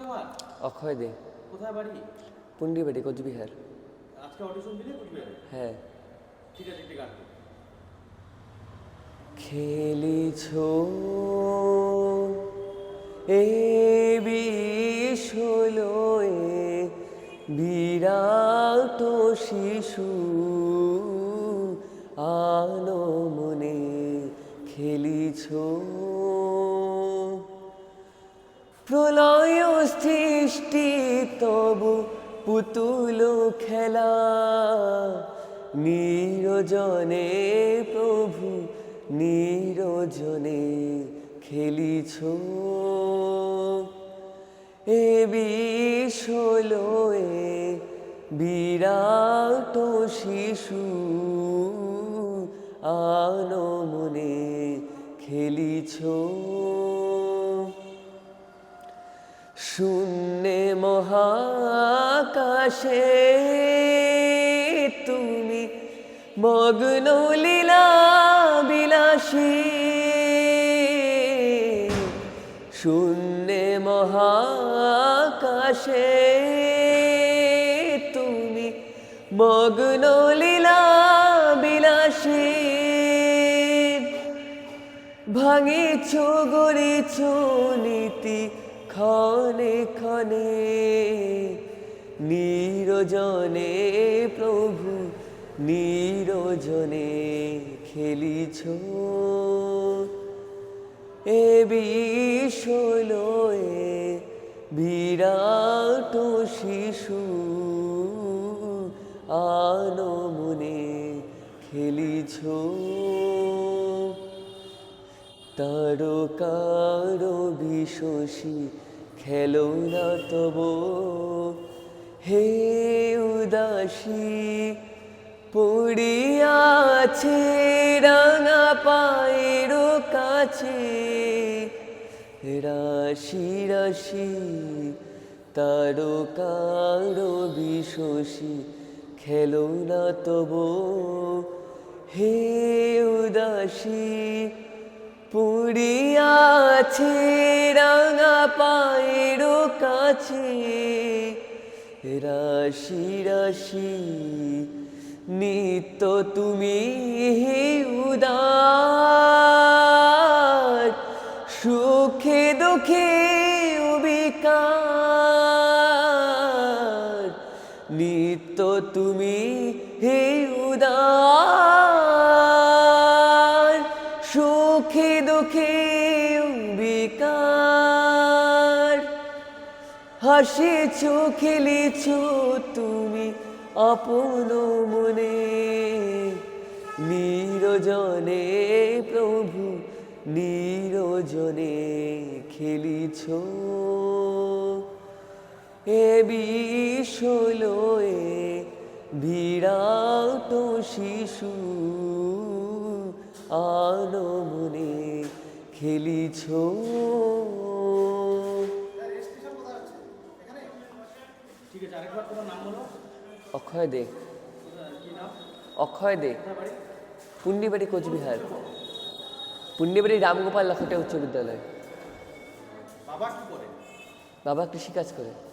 তোমার? অক্ষয় দে। কোথায় বাড়ি? পুন্ডিবাড়ি কোচবিহার। আজকে অডিশন দিলে বুঝবে হ্যাঁ। ঠিক আছে গান করো। খেলিছ এ বিরাট শিশু আলো মনে খেলিছ। প্রলয় সৃষ্টি, তবু পুতুল খেলা। নিরজনে প্রভু, নিরজনে খেলিছ। এ বিশলয়ে বিরাট শিশু আনো মনে খেলিছ। শূন্যে মহাকাশে তুমি মগ্ন লীলা বিলাসী। শূন্যে মহাকাশে তুমি মগ্ন লীলা বিলাসী। ভাঙিছ, গড়িছ নীতি ক্ষণে ক্ষণে নিরজনে প্রভু, নিরজনে খেলিছ। এ বিশলয়ে বিরাট শিশু আনো মনে খেলিছ। তারকার বিশোষী খেলো না তব। হে উদাসী, পড়িয়াছে রাঙা পায়ের কাছে। রাশি রাশি, তারকার বিশোষী খেলো না তব। হে উদাসী রাঙা পায়ের কাছে। রাশি রাশি নিত্য তুমি উদার। সুখে দুঃখে বিকার নিত্য তুমি হে হাসিছ খেলিছ তুমি আপন মনে। নিরজনে প্রভু, নিরজনে খেলিছ। এ বিশলয়ে বিরাট শিশু আনো মনে খেলিছ। ঠিক আছে আরেকবার তোমার নাম বলো। অক্ষয় দে। অক্ষয় দে। কোথায় বাড়ি? পুণ্ডিবাড়ি কোচবিহার। পুন্ডিবাড়ি রামগোপাল লাখোটে উচ্চ বিদ্যালয়। বাবা কি করে? বাবা কৃষিকাজ করে।